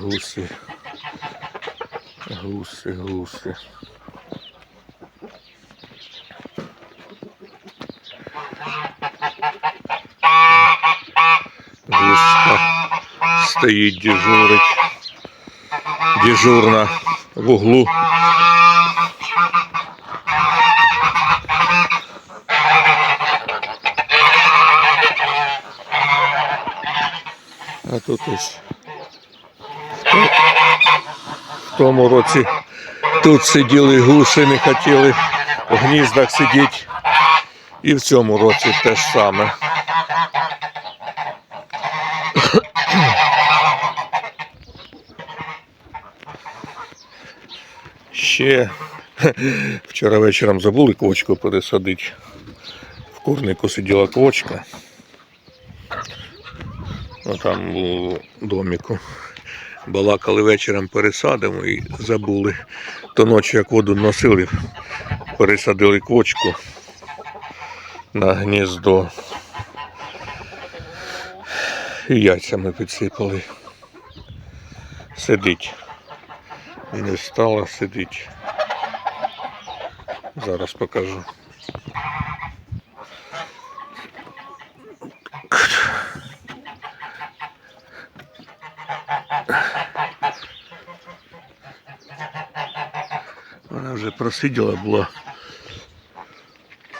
Гуси. Гуси, гуси. Гуска стоїть дежурить. Дежурна в углу. А тут ось в тому році тут сиділи гуси, не хотіли в гніздах сидіти. І в цьому році те ж саме. Ще вчора вечором забули квочку пересадити. В курнику сиділа квочка. Ну, там у доміку. Балакали вечором пересадимо і забули. То ночі як воду носили, пересадили квочку на гніздо. І яйцями підсипали. Сидить. Не стала сидить. Зараз покажу. Вона вже просиділа була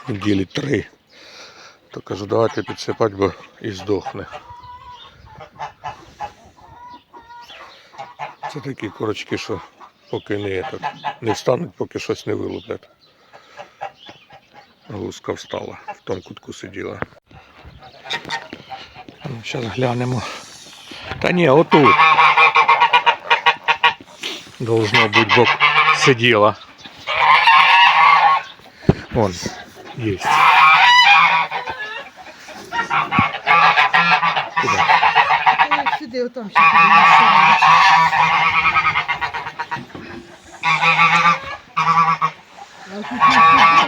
неділі три. То кажу, давайте підсипати, бо і здохне. Це такі корочки, що поки не, этот, не встануть, поки щось не вилуплять. Гуска встала, в тому кутку сиділа. Зараз глянемо. Та ні, отут. Должно бути бок сиділа. Вон, есть. Куда? Ой, Сюди, отам ще перемішаємо.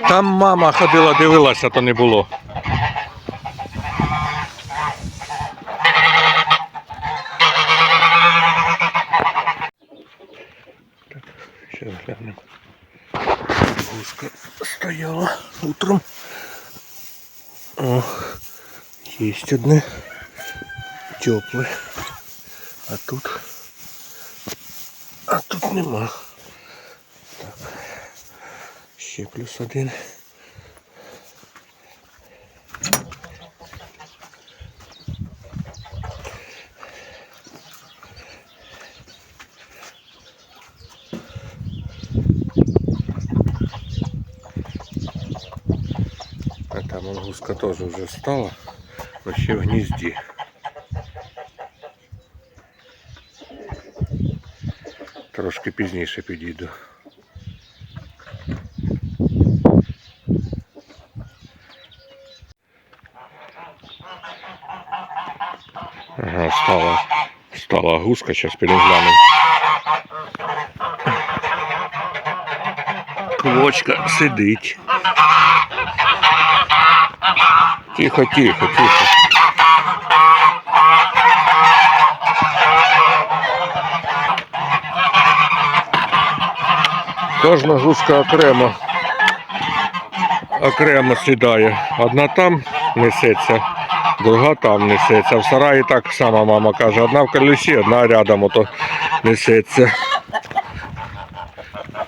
Там мама ходила, дивилася, то не було. Сейчас глянем. Гуска стояла утром. О, есть одне тепле. А тут. А тут нема. Так. Ще плюс один. там он гуска тоже уже встала, но ще в гнізді. Трошки пізніше підійду. Ага, стала, стала гуска, сейчас підемо глянемо. Квочка сидить. Тихо, тихо, тихо. Кожна гуска окремо. Окремо сідає. Одна там несеться, друга там несеться. В сараї так само мама каже, одна в колесі, одна рядом ото несеться.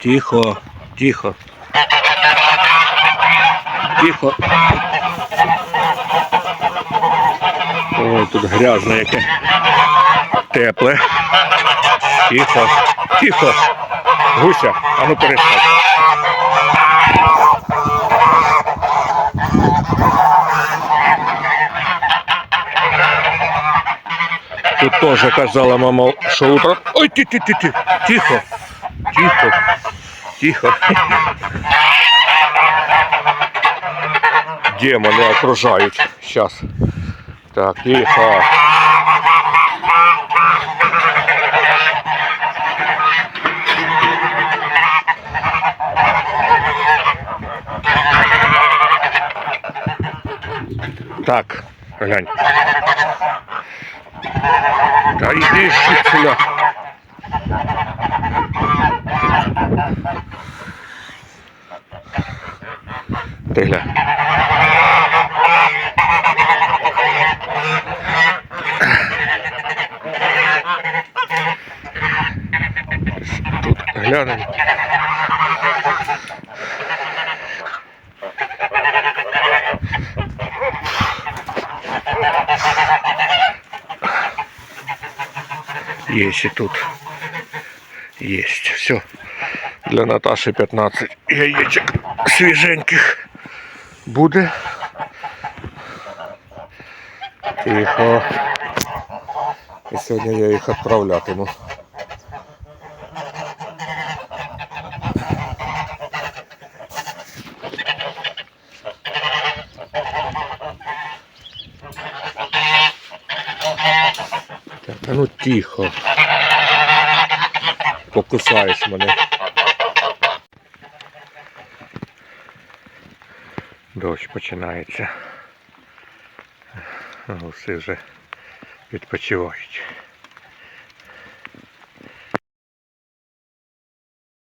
Тихо, тихо. Тихо. Ой, тут грязне яке. Тепле. Тихо. Тихо. Гуся, а ну перестань. Тут теж казала мама, що утром. Ой, ти, ти, ти, ти. Тихо. Тихо. Тихо. демоны окружают. Сейчас. Так, тихо. Так, глянь. Да иди сюда. Ты глянь. Тут глянемо. Есть и тут. Есть. Все. Для Наташи 15 яєчок свіженьких буде. Тихо. І сьогодні я їх відправлятиму. Так, ну тихо. Покусаєш мене. Дощ починається. Гуси вже відпочивають.